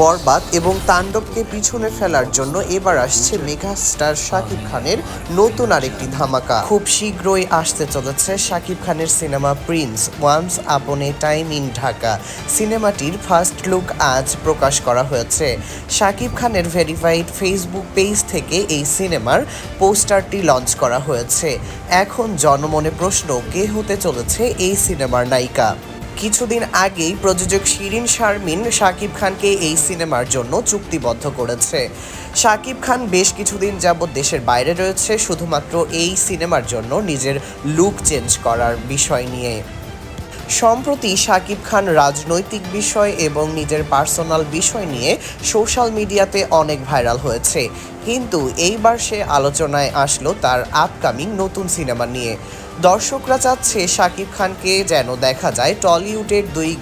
বরবাদ এবং তাণ্ডবকে পিছনে ফেলার জন্য এবার আসছে মেগা স্টার শাকিব খানের নতুন আরেকটি ধামাকা। খুব শীঘ্রই আসতে চলেছে শাকিব খানের cinema Prince, once upon A time in Dhaka. সিনেমাটির ফার্স্ট লুক আজ প্রকাশ করা হয়েছে। শাকিব খানের ভেরিফাইড ফেসবুক পেজ থেকে এই সিনেমার পোস্টারটি লঞ্চ করা হয়েছে। এখন জনমনে প্রশ্ন, কে হতে চলেছে এই সিনেমার নায়িকা? কিছুদিন আগেই প্রযোজক শিরিন শারমিন শাকিব খানকে এই সিনেমার জন্য চুক্তিবদ্ধ করেছে। শাকিব খান বেশ কিছুদিন যাবৎ দেশের বাইরে রয়েছে, শুধুমাত্র এই সিনেমার জন্য নিজের লুক চেঞ্জ করার বিষয় নিয়ে। সম্প্রতি শাকিব খান রাজনৈতিক বিষয় এবং নিজের পার্সোনাল বিষয় নিয়ে সোশ্যাল মিডিয়াতে অনেক ভাইরাল হয়েছে। কিন্তু এইবার সে আলোচনায় আসলো তার আপকামিং নতুন সিনেমা নিয়ে। দর্শকরা চাচ্ছে শাকিব খানকে যেন দেখা যায় টলিউডের দুই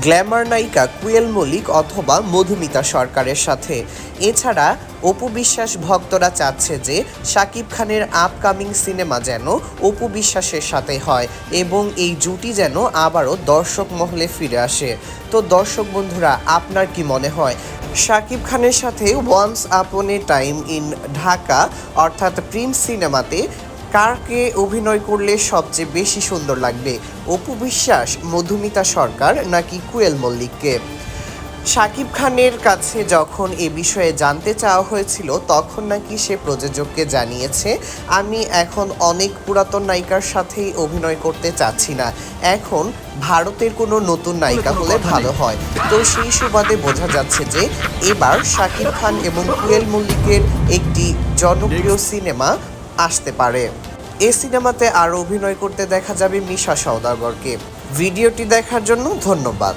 গ্ল্যামার নায়িকা কুয়েল মল্লিক অথবা মধুমিতা সরকারের সাথে। এছাড়া অপু বিশ্বাস ভক্তরা চাচ্ছে যে শাকিব খানের আপকামিং সিনেমা যেন অপু বিশ্বাসের সাথে হয় এবং এই জুটি যেন আবারও দর্শক মহলে ফিরে আসে। তো দর্শক বন্ধুরা, আপনার কি মনে হয়? শাকিব খানের সাথে once upon A time in Dhaka অর্থাৎ প্রিন্স সিনেমাতে কারকে অভিনয় করলে সবচেয়ে বেশি সুন্দর লাগবে? অপু বিশ্বাস মধুমিতা সরকার নাকি কুয়েল মল্লিককে? শাকিব খানের কাছে যখন এ বিষয়ে জানতে চাওয়া হয়েছিল তখন নাকি সে প্রযোজককে জানিয়েছে আমি এখন অনেক পুরাতন নায়িকার সাথেই অভিনয় করতে চাচ্ছি না। এখন ভারতের কোনো নতুন নায়িকা হলে ভালো হয়। তো সেই সুবাদে বোঝা যাচ্ছে যে এবার শাকিব খান এবং কুয়েল মল্লিকের একটি জনপ্রিয় সিনেমা আসতে পারে। এ সিনেমাতে আরও অভিনয় করতে দেখা যাবে মিশা সওদাগরকে। ভিডিওটি দেখার জন্য ধন্যবাদ।